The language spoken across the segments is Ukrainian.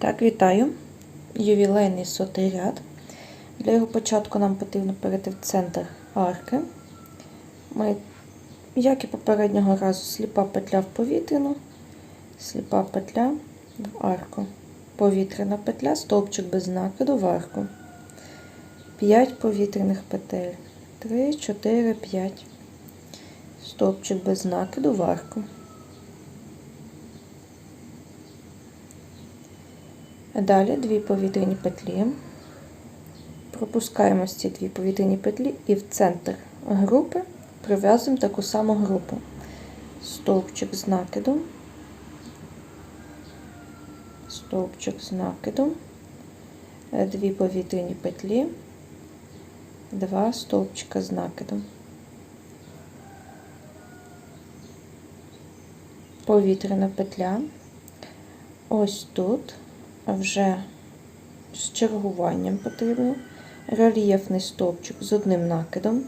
Так, вітаю. Ювілейний сотий ряд. Для його початку нам потрібно перейти в центр арки. Ми, як і попереднього разу, сліпа петля в повітряну, сліпа петля в арку. Повітряна петля, стовпчик без накиду в арку. 5 повітряних петель. 3, 4, 5. Стовпчик без накиду в арку. Далі дві повітряні петлі. Пропускаємо ці дві повітряні петлі і в центр групи прив'язуємо таку саму групу. Стовпчик з накидом, стовпчик з накидом, дві повітряні петлі, два стовпчика з накидом. Повітряна петля. Ось тут вже з чергуванням потрібно. Рельєфний стовпчик з одним накидом.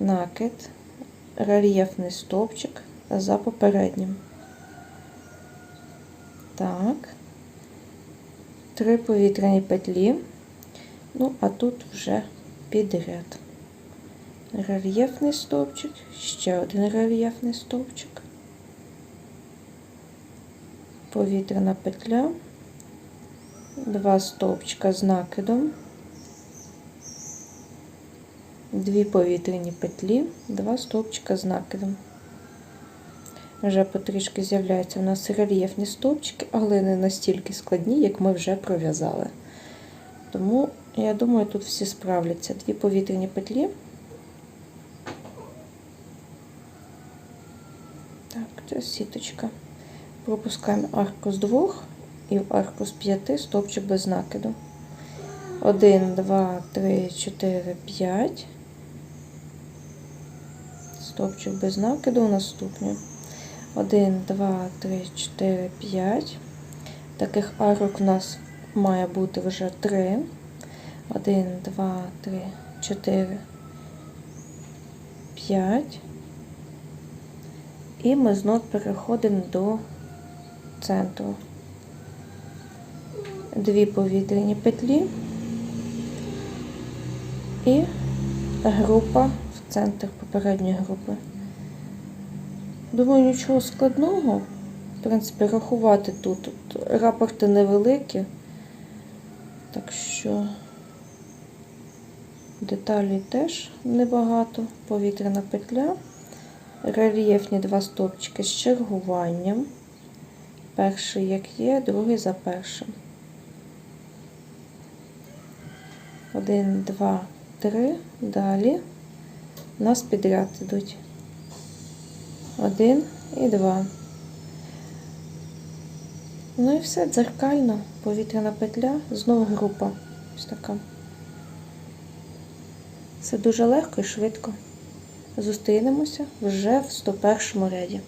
Накид, рельєфний стовпчик за попереднім. Так. Три повітряні петлі. Ну, а тут вже підряд. Рельєфний стовпчик, ще один рельєфний стовпчик повітряна петля, два стовпчика з накидом, дві повітряні петлі, два стовпчика з накидом. Вже потрішки з'являються у нас рельєфні стовпчики, але не настільки складні, як ми вже пров'язали. Тому, я думаю, тут всі справляться. Дві повітряні петлі. Так, це сіточка. Пропускаємо арку з двох і в арку з п'яти стовпчик без накиду. 1, 2, 3, 4, 5. Стовпчик без накиду наступню. 1, 2, 3, 4, 5. Таких арок у нас має бути вже 3. 1, 2, 3, 4, 5. І ми знов переходимо до центру. Дві повітряні петлі і група в центр попередньої групи. Думаю, нічого складного. В принципі, рахувати тут. тут рапорти невеликі, так що деталей теж небагато. Повітряна петля, рельєфні два стовпчики з чергуванням. Перший як є, другий за першим. Один, два, три. Далі у нас підряд йдуть. Один і два. Ну і все, дзеркально, повітряна петля, знову група. Ось така. Все дуже легко і швидко. Зустрінемося вже в 101 ряді.